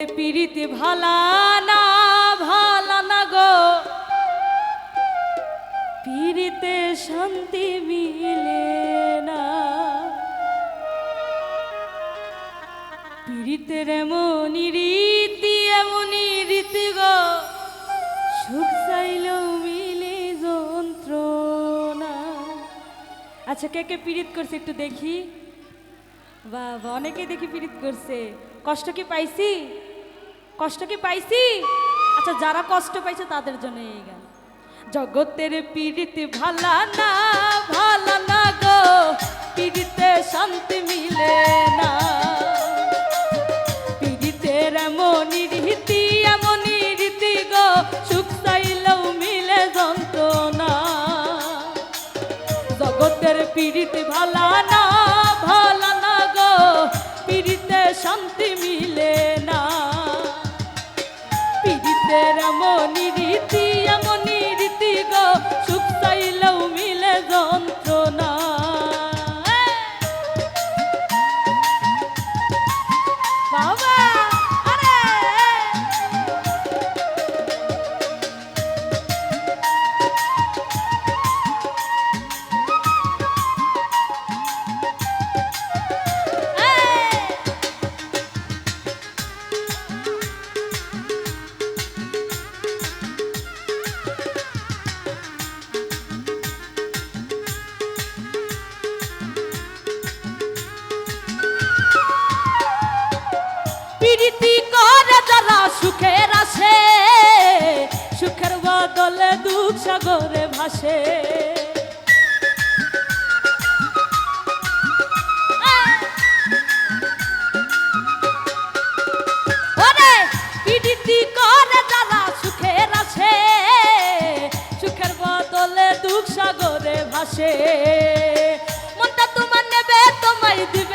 পিরিতি ভালা না ভালা না গো। পিরিতে শান্তি মিলে না। পিরিতের এমনই রীতি এমনই রীতি গো। সুখ চাইলেও মিলে যন্ত্রণা। আচ্ছা কে কে পীড়িত করছে একটু দেখি। বাবা, অনেকেই দেখি পীড়িত করছে। কষ্ট কি পাইছি? কষ্ট কি পাইছি? আচ্ছা যারা কষ্ট পাইছে তাদের জন্য এই গান। জগতের পীড়িত ভালা না ভালা না গো, পীড়িতে শান্তি মিলে না। পীড়িতের এমনই রীতি এমনই রীতি গো, সুখ চাইলেও মিলে যন্ত্রণা। জগতের পীড়িত ভালা না, ভালা আসে সুখের বদলে দুঃখ সাগরে ভাসে। সাগরে ভাসে। মনটা তোমার নেবে তোমায় দিবে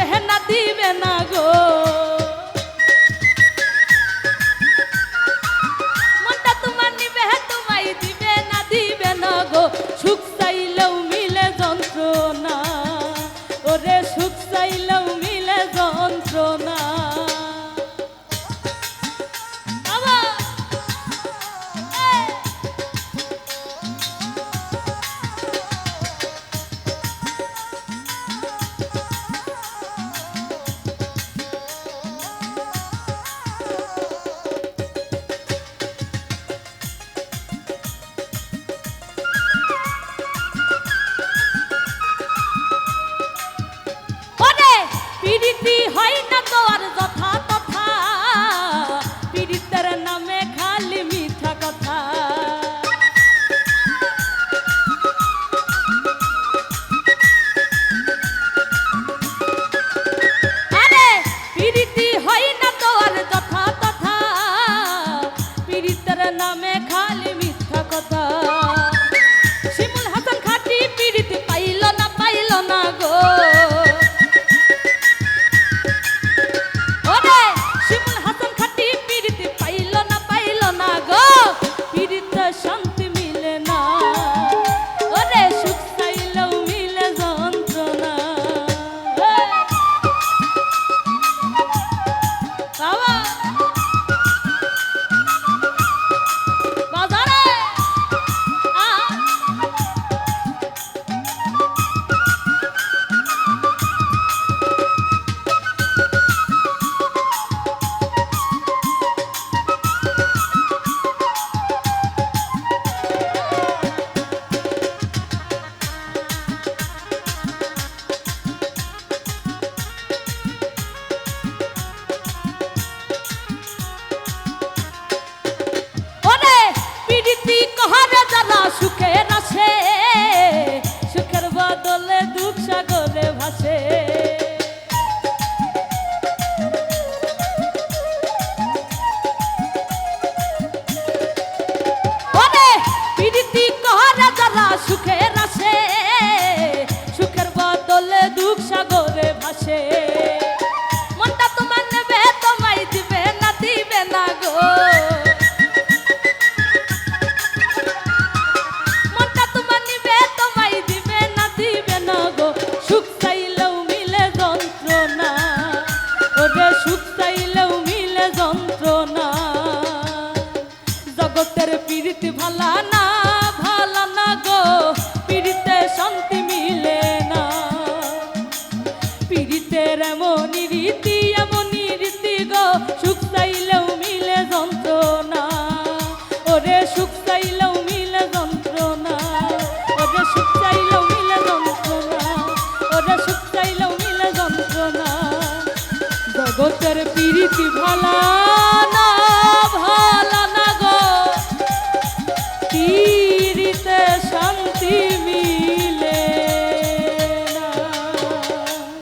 ওরে